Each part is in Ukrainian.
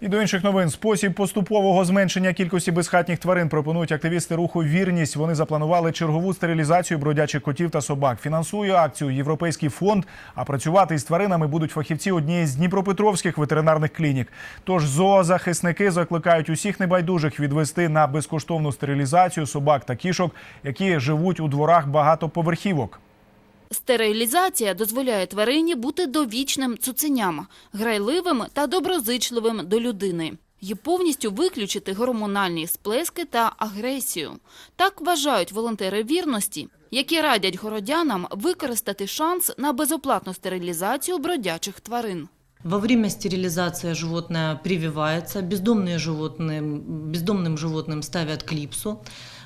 І до інших новин спосіб поступового зменшення кількості безхатніх тварин пропонують активісти руху Вірність. Вони запланували чергову стерилізацію бродячих котів та собак. Фінансує акцію Європейський фонд. А працювати із тваринами будуть фахівці однієї з дніпропетровських ветеринарних клінік. Тож зоозахисники закликають усіх небайдужих відвести на безкоштовну стерилізацію собак та кішок, які живуть у дворах багатоповерхівок. Стерилізація дозволяє тварині бути довічним цуценям, грайливим та доброзичливим до людини. І повністю виключити гормональні сплески та агресію. Так вважають волонтери вірності, які радять городянам використати шанс на безоплатну стерилізацію бродячих тварин. Во время стерилизации животное прививается, бездомные животные, бездомным животным ставят клипсу,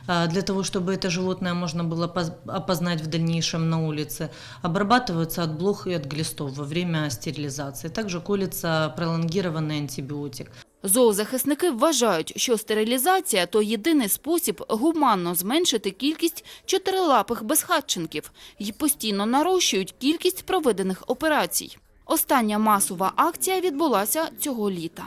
а, для того, чтобы это животное можно было поз- опознать в дальнейшем на улице. Обрабатываются от блох и от глистов во время стерилизации. Также колется пролонгированный антибиотик. Зоозахисники вважають, що стерилізація – то єдиний спосіб гуманно зменшити кількість чотирилапих безхатченків і постійно нарощують кількість проведених операцій. Остання масова акція відбулася цього літа.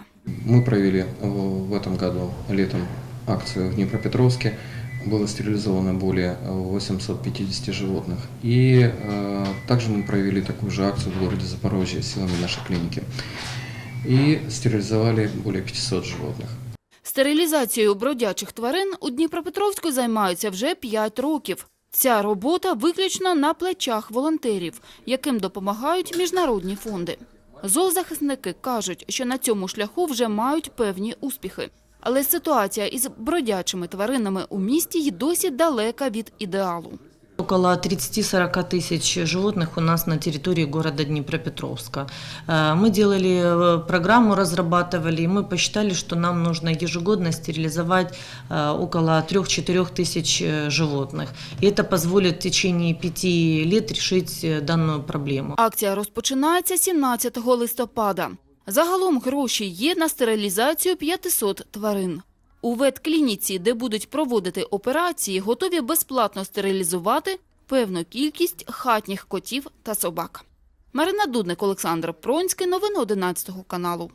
Мы провели э, в этом году летом акцию в Днепропетровске. Было стерилизовано более э, 850 животных. И э, также мы провели такую же акцию в городе Запорожье силами нашей клиники. И стерилизовали более 500 животных. Стерилізацією бродячих тварин у Дніпропетровську займаються вже 5 років. Ця робота виключно на плечах волонтерів, яким допомагають міжнародні фонди. Зоозахисники кажуть, що на цьому шляху вже мають певні успіхи. Але ситуація із бродячими тваринами у місті й досі далека від ідеалу. Около 30-40 тысяч животных у нас на территории города Днепропетровска. Э, Мы делали э, программу, разрабатывали, и мы посчитали, что нам нужно ежегодно стерилизовать э, около 3-4 тысяч э, животных. И это позволит в течение пяти лет решить э, данную проблему. Акція розпочинається 17 листопада. Загалом гроші є на стерилізацію 500 тварин. У ветклініці, де будуть проводити операції, готові безплатно стерилізувати певну кількість хатніх котів та собак. Марина Дудник, Олександр Пронський. Новини 11 каналу.